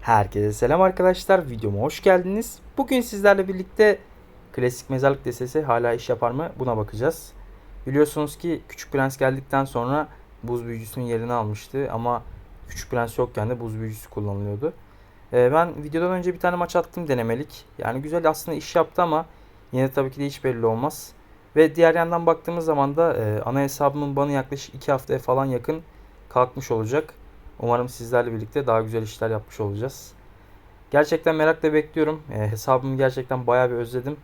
Herkese selam arkadaşlar. Videoma hoş geldiniz. Bugün sizlerle birlikte klasik mezarlık destesi hala iş yapar mı buna bakacağız. Biliyorsunuz ki Küçük Prens geldikten sonra buz büyücüsünün yerini almıştı ama Küçük Prens yokken de buz büyücüsü kullanılıyordu. Ee, ben videodan önce bir tane maç attım denemelik. Yani güzel aslında iş yaptı ama yine tabii ki de hiç belli olmaz. Ve diğer yandan baktığımız zaman da e, ana hesabımın bana yaklaşık 2 haftaya falan yakın kalkmış olacak. Umarım sizlerle birlikte daha güzel işler yapmış olacağız. Gerçekten merakla bekliyorum. E, hesabımı gerçekten bayağı bir özledim.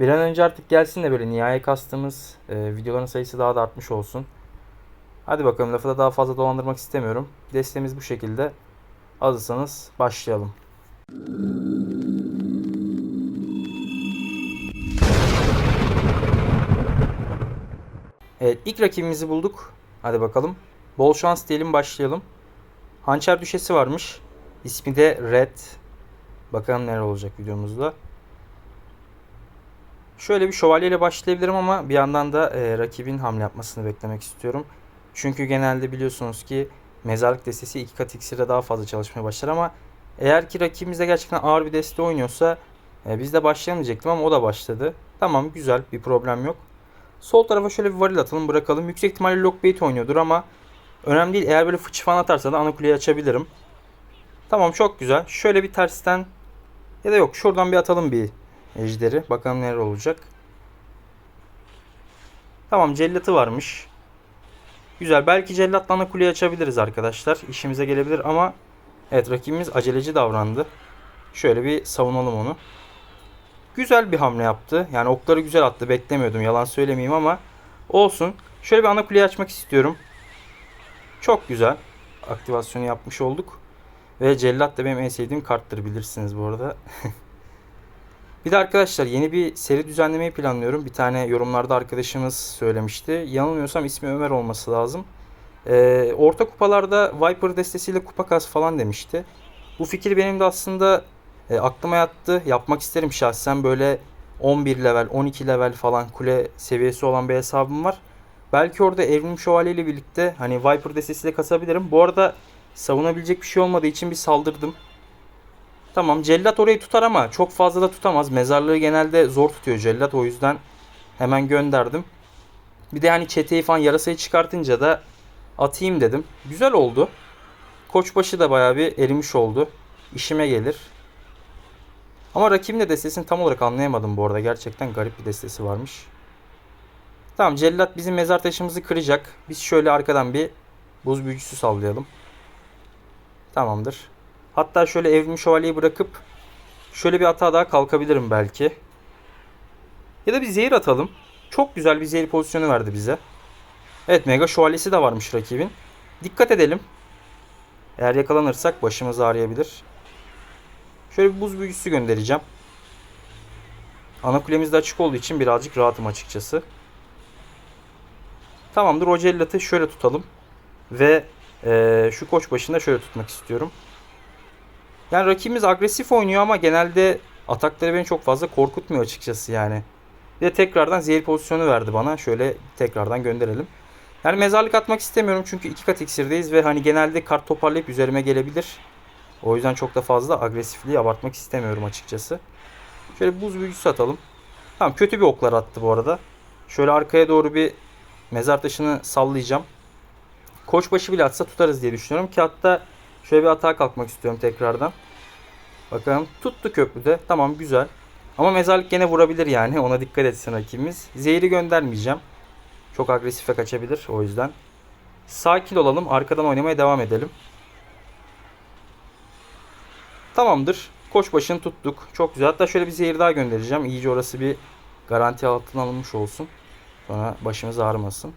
Bir an önce artık gelsin de böyle nihai kastığımız e, videoların sayısı daha da artmış olsun. Hadi bakalım lafı da daha fazla dolandırmak istemiyorum. Destemiz bu şekilde. Hazırsanız başlayalım. Evet ilk rakibimizi bulduk. Hadi bakalım. Bol şans diyelim başlayalım. Hançer düşesi varmış. İsmi de Red. Bakalım neler olacak videomuzda. Şöyle bir şövalyeyle başlayabilirim ama bir yandan da e, rakibin hamle yapmasını beklemek istiyorum. Çünkü genelde biliyorsunuz ki mezarlık destesi iki kat iksirde daha fazla çalışmaya başlar ama eğer ki rakibimiz de gerçekten ağır bir deste oynuyorsa e, biz de başlayamayacaktık ama o da başladı. Tamam güzel bir problem yok. Sol tarafa şöyle bir varil atalım bırakalım. Yüksek ihtimalle lockbait oynuyordur ama önemli değil. Eğer böyle fıçı falan atarsa da ana kuleyi açabilirim. Tamam çok güzel. Şöyle bir tersten ya da yok şuradan bir atalım bir ejderi. Bakalım neler olacak. Tamam cellatı varmış. Güzel. Belki cellatla ana kuleyi açabiliriz arkadaşlar. İşimize gelebilir ama evet rakibimiz aceleci davrandı. Şöyle bir savunalım onu. Güzel bir hamle yaptı. Yani okları güzel attı. Beklemiyordum. Yalan söylemeyeyim ama olsun. Şöyle bir ana kuleyi açmak istiyorum. Çok güzel. Aktivasyonu yapmış olduk. Ve cellat da benim en sevdiğim karttır bilirsiniz bu arada. bir de arkadaşlar yeni bir seri düzenlemeyi planlıyorum. Bir tane yorumlarda arkadaşımız söylemişti. Yanılmıyorsam ismi Ömer olması lazım. Ee, orta kupalarda Viper destesiyle kupa kas falan demişti. Bu fikir benim de aslında e, aklıma yattı. Yapmak isterim şahsen böyle 11 level, 12 level falan kule seviyesi olan bir hesabım var. Belki orada Evrim Şövalye ile birlikte hani Viper destesiyle kasabilirim. Bu arada savunabilecek bir şey olmadığı için bir saldırdım. Tamam cellat orayı tutar ama çok fazla da tutamaz. Mezarlığı genelde zor tutuyor cellat o yüzden hemen gönderdim. Bir de hani çeteyi falan yarasayı çıkartınca da atayım dedim. Güzel oldu. Koçbaşı da bayağı bir erimiş oldu. İşime gelir. Ama rakibin de destesini tam olarak anlayamadım bu arada. Gerçekten garip bir destesi varmış. Tamam cellat bizim mezar taşımızı kıracak. Biz şöyle arkadan bir buz büyücüsü sallayalım. Tamamdır. Hatta şöyle evrim şövalyeyi bırakıp şöyle bir hata daha kalkabilirim belki. Ya da bir zehir atalım. Çok güzel bir zehir pozisyonu verdi bize. Evet mega şövalyesi de varmış rakibin. Dikkat edelim. Eğer yakalanırsak başımız ağrıyabilir. Şöyle bir buz büyücüsü göndereceğim. Ana kulemiz de açık olduğu için birazcık rahatım açıkçası. Tamamdır. O cellatı şöyle tutalım. Ve e, şu koç başında şöyle tutmak istiyorum. Yani rakibimiz agresif oynuyor ama genelde atakları beni çok fazla korkutmuyor açıkçası yani. Bir de tekrardan zehir pozisyonu verdi bana. Şöyle tekrardan gönderelim. Yani mezarlık atmak istemiyorum çünkü iki kat iksirdeyiz ve hani genelde kart toparlayıp üzerime gelebilir. O yüzden çok da fazla agresifliği abartmak istemiyorum açıkçası. Şöyle buz büyücüsü atalım. Tamam kötü bir oklar attı bu arada. Şöyle arkaya doğru bir mezar taşını sallayacağım. Koçbaşı bile atsa tutarız diye düşünüyorum ki hatta şöyle bir atağa kalkmak istiyorum tekrardan. Bakalım tuttu köprüde. Tamam güzel. Ama mezarlık gene vurabilir yani. Ona dikkat etsin rakibimiz. Zehri göndermeyeceğim. Çok agresife kaçabilir o yüzden. Sakin olalım. Arkadan oynamaya devam edelim. Tamamdır. Koçbaşını tuttuk. Çok güzel. Hatta şöyle bir zehir daha göndereceğim. İyice orası bir garanti altına alınmış olsun. Sonra başımız ağrımasın.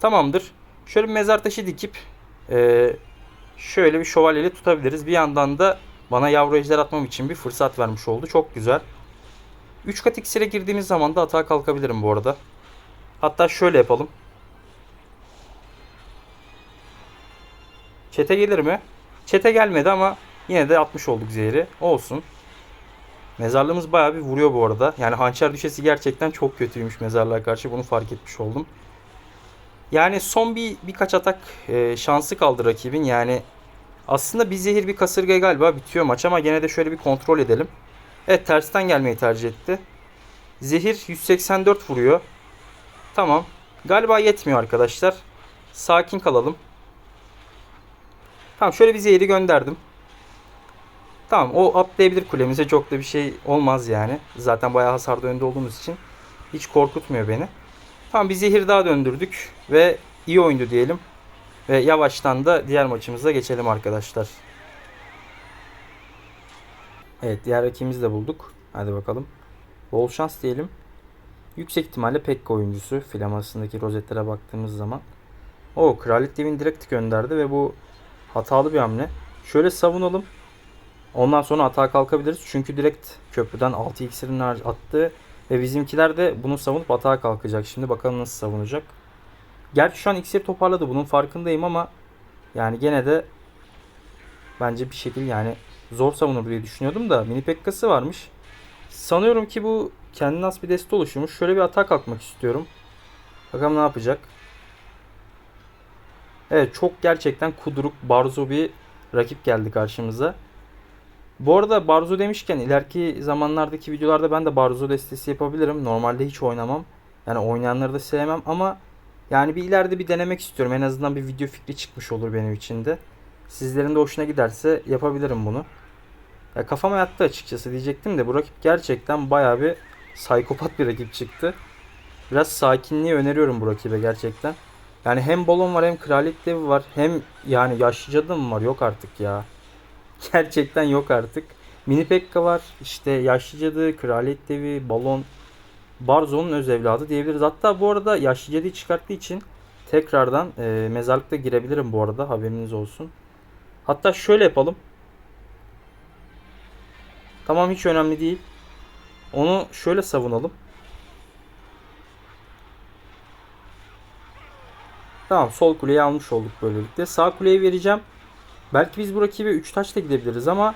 Tamamdır. Şöyle bir mezar taşı dikip e, şöyle bir şövalyeli tutabiliriz. Bir yandan da bana yavru ejder atmam için bir fırsat vermiş oldu. Çok güzel. 3 kat iksire girdiğimiz zaman da atağa kalkabilirim bu arada. Hatta şöyle yapalım. Çete gelir mi? Çete gelmedi ama yine de atmış olduk zehri. Olsun. Mezarlığımız bayağı bir vuruyor bu arada. Yani hançer düşesi gerçekten çok kötüymüş mezarlığa karşı. Bunu fark etmiş oldum. Yani son bir birkaç atak e, şansı kaldı rakibin. Yani Aslında bir zehir bir kasırga galiba bitiyor maç ama gene de şöyle bir kontrol edelim. Evet tersten gelmeyi tercih etti. Zehir 184 vuruyor. Tamam. Galiba yetmiyor arkadaşlar. Sakin kalalım. Tamam şöyle bir zehiri gönderdim. Tamam o atlayabilir kulemize çok da bir şey olmaz yani. Zaten bayağı hasarda önde olduğumuz için hiç korkutmuyor beni. Tamam bir zehir daha döndürdük ve iyi oyundu diyelim. Ve yavaştan da diğer maçımıza geçelim arkadaşlar. Evet diğer rakibimizi de bulduk. Hadi bakalım. Bol şans diyelim. Yüksek ihtimalle Pekka oyuncusu. Flamasındaki rozetlere baktığımız zaman. O Kraliyet Devin direkt gönderdi ve bu hatalı bir hamle. Şöyle savunalım. Ondan sonra atağa kalkabiliriz. Çünkü direkt köprüden 6 iksirini attı. Ve bizimkiler de bunu savunup atağa kalkacak. Şimdi bakalım nasıl savunacak. Gerçi şu an iksir toparladı. Bunun farkındayım ama yani gene de bence bir şekil yani zor savunur diye düşünüyordum da mini pekkası varmış. Sanıyorum ki bu kendine has bir deste oluşmuş. Şöyle bir atağa kalkmak istiyorum. Bakalım ne yapacak. Evet çok gerçekten kuduruk Barzo bir rakip geldi karşımıza. Bu arada Barzo demişken ileriki zamanlardaki videolarda ben de Barzo destesi yapabilirim. Normalde hiç oynamam. Yani oynayanları da sevmem ama yani bir ileride bir denemek istiyorum. En azından bir video fikri çıkmış olur benim için de. Sizlerin de hoşuna giderse yapabilirim bunu. Ya kafama yattı açıkçası diyecektim de bu rakip gerçekten bayağı bir psikopat bir rakip çıktı. Biraz sakinliği öneriyorum bu rakibe gerçekten. Yani hem balon var hem kraliyet devi var hem yani yaşlı cadı mı var yok artık ya. Gerçekten yok artık. Mini Pekka var. işte yaşlı cadı, kraliyet devi, balon. Barzo'nun öz evladı diyebiliriz. Hatta bu arada yaşlı cadıyı çıkarttığı için tekrardan e, mezarlıkta girebilirim bu arada haberiniz olsun. Hatta şöyle yapalım. Tamam hiç önemli değil. Onu şöyle savunalım. Tamam sol kuleyi almış olduk böylelikle. Sağ kuleyi vereceğim. Belki biz bu rakibe 3 taşla gidebiliriz ama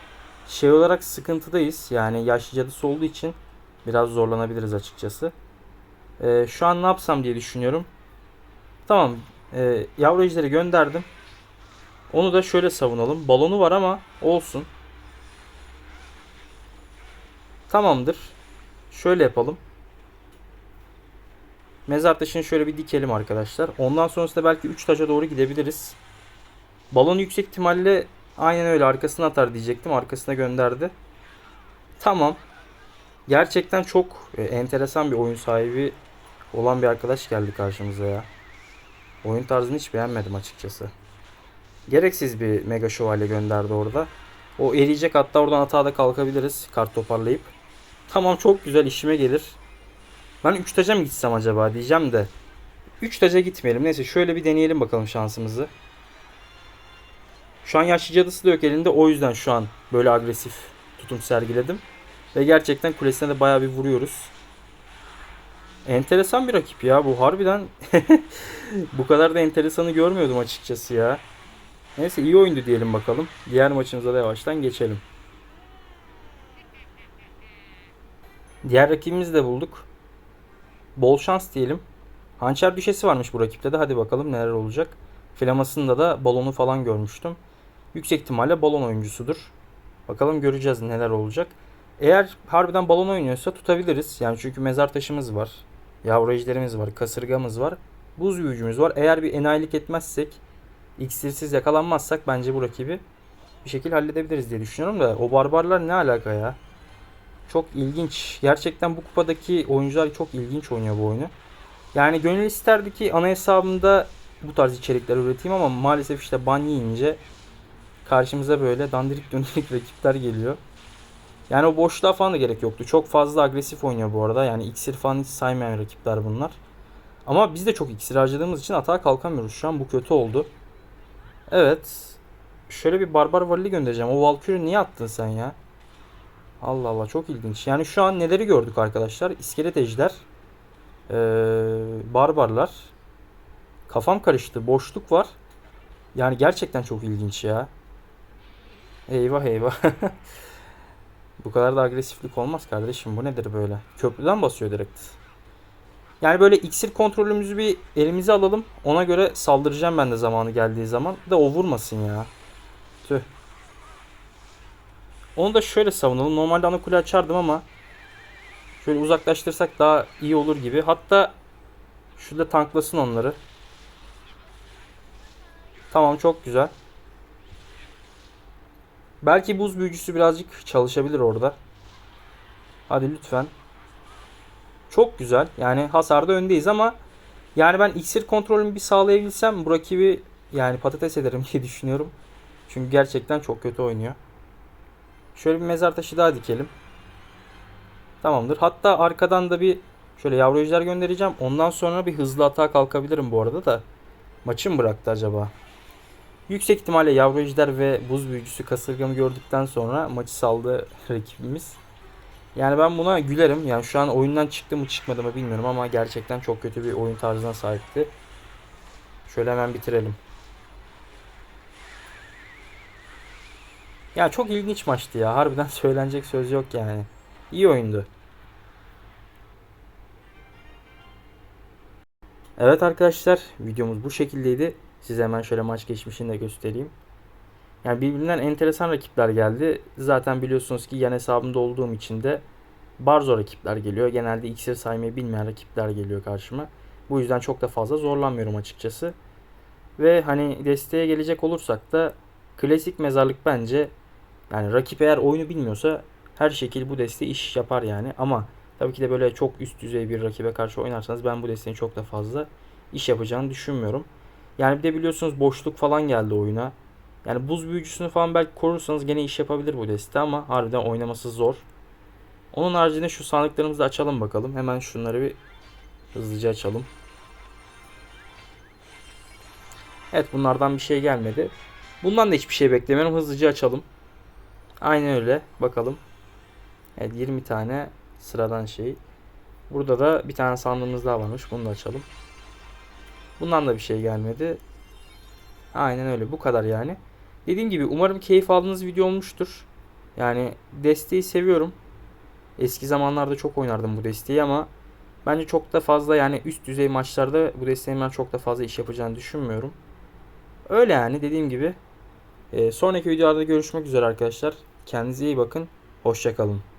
şey olarak sıkıntıdayız. Yani yaşlı cadısı olduğu için biraz zorlanabiliriz açıkçası. Ee, şu an ne yapsam diye düşünüyorum. Tamam. E, yavru ejderi gönderdim. Onu da şöyle savunalım. Balonu var ama olsun. Tamamdır. Şöyle yapalım. Mezar taşını şöyle bir dikelim arkadaşlar. Ondan sonrasında belki 3 taşa doğru gidebiliriz. Balonu yüksek ihtimalle aynen öyle arkasına atar diyecektim. Arkasına gönderdi. Tamam. Gerçekten çok e, enteresan bir oyun sahibi olan bir arkadaş geldi karşımıza ya. Oyun tarzını hiç beğenmedim açıkçası. Gereksiz bir mega şövalye gönderdi orada. O eriyecek hatta oradan hata da kalkabiliriz kart toparlayıp. Tamam çok güzel işime gelir. Ben 3 taca mı gitsem acaba diyeceğim de. 3 taca gitmeyelim. Neyse şöyle bir deneyelim bakalım şansımızı. Şu an yaşlı cadısı da yok elinde. O yüzden şu an böyle agresif tutum sergiledim. Ve gerçekten kulesine de bayağı bir vuruyoruz. Enteresan bir rakip ya bu harbiden. bu kadar da enteresanı görmüyordum açıkçası ya. Neyse iyi oyundu diyelim bakalım. Diğer maçımıza da yavaştan geçelim. Diğer rakibimizi de bulduk. Bol şans diyelim. Hançer düşesi varmış bu rakipte de. Hadi bakalım neler olacak. Flamasında da balonu falan görmüştüm. Yüksek ihtimalle balon oyuncusudur. Bakalım göreceğiz neler olacak. Eğer harbiden balon oynuyorsa tutabiliriz. Yani çünkü mezar taşımız var. Yavru ejderimiz var. Kasırgamız var. Buz büyücümüz var. Eğer bir enayilik etmezsek, iksirsiz yakalanmazsak bence bu rakibi bir şekilde halledebiliriz diye düşünüyorum da o barbarlar ne alaka ya? Çok ilginç. Gerçekten bu kupadaki oyuncular çok ilginç oynuyor bu oyunu. Yani gönül isterdi ki ana hesabımda bu tarz içerikler üreteyim ama maalesef işte ban yiyince karşımıza böyle dandirik döndürük rakipler geliyor. Yani o boşluğa falan da gerek yoktu. Çok fazla agresif oynuyor bu arada. Yani iksir falan hiç saymayan rakipler bunlar. Ama biz de çok iksir harcadığımız için hata kalkamıyoruz şu an. Bu kötü oldu. Evet. Şöyle bir barbar valili göndereceğim. O Valkyrie niye attın sen ya? Allah Allah çok ilginç. Yani şu an neleri gördük arkadaşlar? İskelet ejder. Ee, barbarlar. Kafam karıştı. Boşluk var. Yani gerçekten çok ilginç ya. Eyvah eyvah. Bu kadar da agresiflik olmaz kardeşim. Bu nedir böyle? Köprüden basıyor direkt. Yani böyle iksir kontrolümüzü bir elimize alalım. Ona göre saldıracağım ben de zamanı geldiği zaman. Da o vurmasın ya. Tüh. Onu da şöyle savunalım. Normalde ana kule açardım ama şöyle uzaklaştırsak daha iyi olur gibi. Hatta şurada tanklasın onları. Tamam çok güzel. Belki buz büyücüsü birazcık çalışabilir orada. Hadi lütfen. Çok güzel. Yani hasarda öndeyiz ama yani ben iksir kontrolümü bir sağlayabilsem bu rakibi yani patates ederim diye düşünüyorum. Çünkü gerçekten çok kötü oynuyor. Şöyle bir mezar taşı daha dikelim. Tamamdır. Hatta arkadan da bir şöyle yavru ejder göndereceğim. Ondan sonra bir hızlı atağa kalkabilirim bu arada da. Maçı mı bıraktı acaba? Yüksek ihtimalle yavru ejder ve buz büyücüsü kasırgamı gördükten sonra maçı saldı rakibimiz. Yani ben buna gülerim. Yani şu an oyundan çıktı mı çıkmadı mı bilmiyorum ama gerçekten çok kötü bir oyun tarzına sahipti. Şöyle hemen bitirelim. Ya çok ilginç maçtı ya. Harbiden söylenecek söz yok yani. İyi oyundu. Evet arkadaşlar videomuz bu şekildeydi. Size hemen şöyle maç geçmişini de göstereyim. Yani birbirinden enteresan rakipler geldi. Zaten biliyorsunuz ki yan hesabımda olduğum için de barzo rakipler geliyor. Genelde iksir saymayı bilmeyen rakipler geliyor karşıma. Bu yüzden çok da fazla zorlanmıyorum açıkçası. Ve hani desteğe gelecek olursak da klasik mezarlık bence yani rakip eğer oyunu bilmiyorsa her şekil bu desteği iş yapar yani. Ama tabii ki de böyle çok üst düzey bir rakibe karşı oynarsanız ben bu desteğin çok da fazla iş yapacağını düşünmüyorum. Yani bir de biliyorsunuz boşluk falan geldi oyuna. Yani buz büyücüsünü falan belki korursanız gene iş yapabilir bu deste ama harbiden oynaması zor. Onun haricinde şu sandıklarımızı açalım bakalım. Hemen şunları bir hızlıca açalım. Evet bunlardan bir şey gelmedi. Bundan da hiçbir şey beklemiyorum. Hızlıca açalım. Aynen öyle. Bakalım. Evet 20 tane sıradan şey. Burada da bir tane sandığımız daha varmış. Bunu da açalım. Bundan da bir şey gelmedi. Aynen öyle. Bu kadar yani. Dediğim gibi umarım keyif aldığınız video olmuştur. Yani desteği seviyorum. Eski zamanlarda çok oynardım bu desteği ama bence çok da fazla yani üst düzey maçlarda bu desteğin ben çok da fazla iş yapacağını düşünmüyorum. Öyle yani dediğim gibi. Ee, sonraki videolarda görüşmek üzere arkadaşlar. Kendinize iyi bakın. Hoşçakalın.